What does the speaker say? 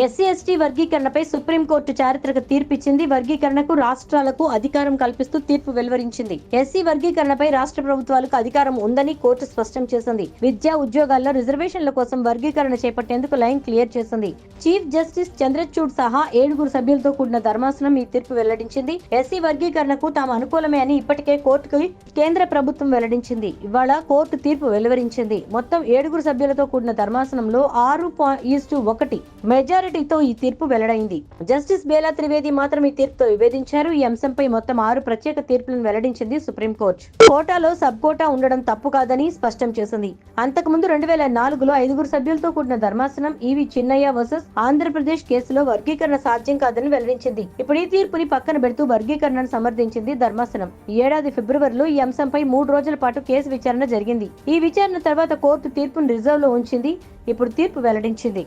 SC ST వర్గీకరణపై supreme court చారిత్రక తీర్పిచ్చింది. వర్గీకరణకు రాష్ట్రాలకు అధికారం కల్పిస్తూ తీర్పు వెలువరించింది. ఎస్సీ వర్గీకరణపై రాష్ట్ర ప్రభుత్వాలకు అధికారం ఉందని కోర్టు స్పష్టం చేసింది. విద్యా ఉద్యోగాల్లో రిజర్వేషన్ల కోసం వర్గీకరణ చేపట్టేందుకు లైన్ క్లియర్ చేసింది. చీఫ్ జస్టిస్ చంద్రచూడ్ సహా ఏడుగురు సభ్యులతో కూడిన ధర్మాసనం ఈ తీర్పు వెల్లడించింది. ఎస్సీ వర్గీకరణకు తాము అనుకూలమే అని ఇప్పటికే కోర్టుకు కేంద్ర ప్రభుత్వం వెల్లడించింది. ఇవాళ కోర్టు తీర్పు వెలువరించింది. మొత్తం ఏడుగురు సభ్యులతో కూడిన ధర్మాసనంలో ఆరు ఈస్టు ఒకటి మెజారిటీతో ఈ తీర్పు వెల్లడైంది. జస్టిస్ బేలా త్రివేది మాత్రం ఈ తీర్పుతో విభేదించారు. ఈ అంశంపై మొత్తం ఆరు ప్రత్యేక తీర్పులను వెల్లడించింది సుప్రీంకోర్టు కోటాలో సబ్ కోటా ఉండడం తప్పు కాదని స్పష్టం చేసింది. అంతకుముందు రెండు వేల నాలుగులో ఐదుగురు సభ్యులతో కూడిన ధర్మాసనం ఈవి చిన్నయ్య వర్సెస్ ఆంధ్రప్రదేశ్ కేసులో వర్గీకరణ సాధ్యం కాదని వెల్లడించింది. ఇప్పుడు ఈ తీర్పుని పక్కన పెడుతూ వర్గీకరణను సమర్థించింది ధర్మాసనం. ఈ ఏడాది ఫిబ్రవరిలో ఈ అంశంపై మూడు రోజుల పాటు కేసు విచారణ జరిగింది. ఈ విచారణ తర్వాత కోర్టు తీర్పును రిజర్వ్లో ఉంచింది. ఇప్పుడు తీర్పు వెల్లడించింది.